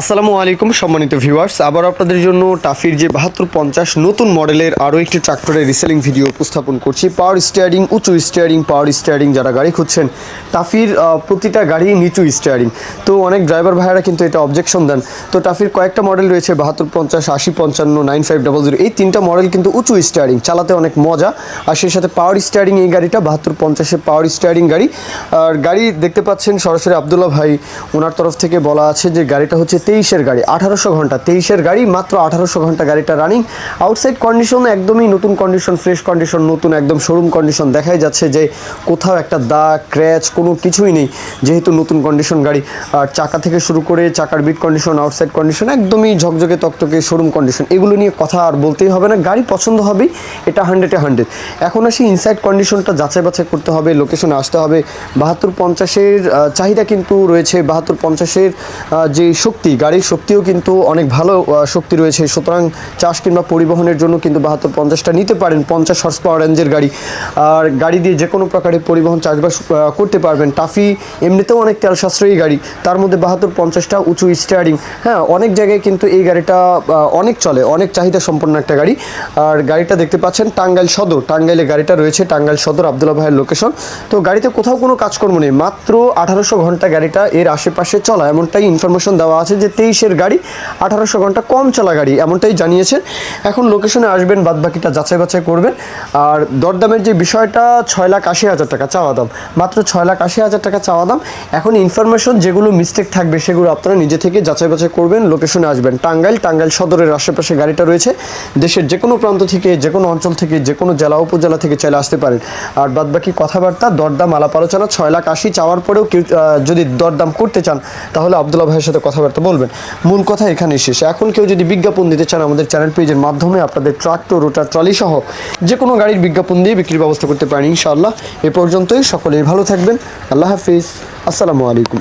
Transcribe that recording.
আসসালামু আলাইকুম, সম্মানিত ভিউয়ার্স আবার আপনাদের জন্য টাফির যে বাহাত্তর পঞ্চাশ নতুন মডেলের আরও একটি ট্রাক্টরের রিসেলিং ভিডিও উপস্থাপন করছি। পাওয়ার স্টিয়ারিং উঁচু স্টিয়ারিং পাওয়ার স্টিয়ারিং যারা গাড়ি খুঁজছেন, টাফির প্রতিটা গাড়ি নিচু স্টিয়ারিং তো অনেক ড্রাইভার ভাইয়েরা কিন্তু এটা অবজেকশন দেন। তো টাফির কয়েকটা মডেল রয়েছে, বাহাত্তর পঞ্চাশ, আশি পঞ্চান্ন নাইন ফাইভ ডাবল জিরো এই তিনটা মডেল কিন্তু উঁচু স্টিয়ারিং চালাতে অনেক মজা। আর সেই সাথে পাওয়ার স্টিয়ারিং এই গাড়িটা, বাহাত্তর পঞ্চাশে পাওয়ার স্টিয়ারিং গাড়ি। আর গাড়ি দেখতে পাচ্ছেন সরাসরি আবদুল্লাহ ভাই, ওনার তরফ থেকে বলা আছে যে গাড়িটা হচ্ছে তেইশের গাড়ি, আঠারোশো ঘণ্টা, তেইশের গাড়ি, মাত্র আঠারোশো ঘণ্টা গাড়িটা রানিং আউটসাইড কন্ডিশন একদমই নতুন কন্ডিশন ফ্রেশ কন্ডিশন নতুন একদম শোরুম কন্ডিশন দেখাই যাচ্ছে যে কোথাও একটা দাগ ক্র্যাচ কোনো কিছুই নেই, যেহেতু নতুন কন্ডিশন গাড়ি। আর চাকা থেকে শুরু করে চাকার বিট কন্ডিশন আউটসাইড কন্ডিশন একদমই ঝকঝকে তকতকে শোরুম কন্ডিশন এগুলো নিয়ে কথা আর বলতেই হবে না, গাড়ি পছন্দ হবেই, এটা হান্ড্রেডে হান্ড্রেড এখন আসি ইনসাইড কন্ডিশনটা যাচাই বাছাই করতে হবে লোকেশনে আসতে হবে। বাহাত্তর পঞ্চাশের চাহিদা কিন্তু রয়েছে, বাহাত্তর পঞ্চাশের যে শক্তি গাড়ির শক্তিও কিন্তু অনেক ভালো শক্তি রয়েছে। সুতরাং চাষ কিংবা পরিবহনের জন্য কিন্তু বাহাত্তর পঞ্চাশটা নিতে পারেন পঞ্চাশ হর্স পাওয়ার রেঞ্জের গাড়ি। আর গাড়ি দিয়ে যে কোনো প্রকারের পরিবহন চাষবাস করতে পারবেন। টাফি এমনিতেও অনেক তেল সাশ্রয়ী গাড়ি। তার মধ্যে বাহাত্তর পঞ্চাশটা উঁচু স্টিয়ারিং হ্যাঁ অনেক জায়গায় কিন্তু এই গাড়িটা অনেক চলে, অনেক চাহিদা সম্পন্ন একটা গাড়ি। আর গাড়িটা দেখতে পাচ্ছেন টাঙ্গাইল সদর। টাঙ্গাইলে গাড়িটা রয়েছে টাঙ্গাইল সদর আবদুল্লাহ ভাইয়ের লোকেশন তো গাড়িতে কোথাও কোনো কাজকর্ম নেই। মাত্র আঠারোশো ঘণ্টা গাড়িটা এর আশেপাশে চলা। এমনটাই ইনফরমেশন দেওয়া আছে যে তেইশের গাড়ি, আঠারোশো ঘণ্টা কম চলা গাড়ি, এমনটাই জানিয়েছেন। এখন লোকেশনে আসবেন বাদ বাকিটা যাচাই বাছাই করবেন। আর দরদামের যে বিষয়টা, ছয় লাখ আশি হাজার টাকা চাওয়া দাম। মাত্র ছয় লাখ আশি হাজার টাকা চাওয়া দাম। এখন ইনফরমেশন যেগুলো মিস্টেক থাকবে, সেগুলো আপনারা নিজে থেকে যাচাই বাছাই করবেন, লোকেশনে আসবেন। টাঙ্গাইল টাঙ্গাইল সদরের আশেপাশে গাড়িটা রয়েছে। দেশের যে কোনো প্রান্ত থেকে, যে কোনো অঞ্চল থেকে, যে কোনো জেলা, উপজেলা থেকে চাইলে আসতে পারেন। আর বাদ বাকি কথাবার্তা, দরদাম, আলাপ আলোচনা, ছয় লাখ আশি চাওয়ার পরেও কেউ যদি দরদাম করতে চান, তাহলে আবদুল্লাহ ভাইয়ের সাথে কথাবার্তা বলবেন। মূল কথা এখানে শেষ। এখন কেউ যদি বিজ্ঞাপন দিতে চান আমাদের চ্যানেল পেজের মাধ্যমে, আপনাদের ট্রাক্টর রোটার, ট্রলি সহ যে কোনো গাড়ির বিজ্ঞাপন দিয়ে বিক্রির ব্যবস্থা করতে পারেন ইনশাআল্লাহ। এ পর্যন্তই। সকলেই ভালো থাকবেন। আল্লাহ হাফিজ। আসসালামু আলাইকুম।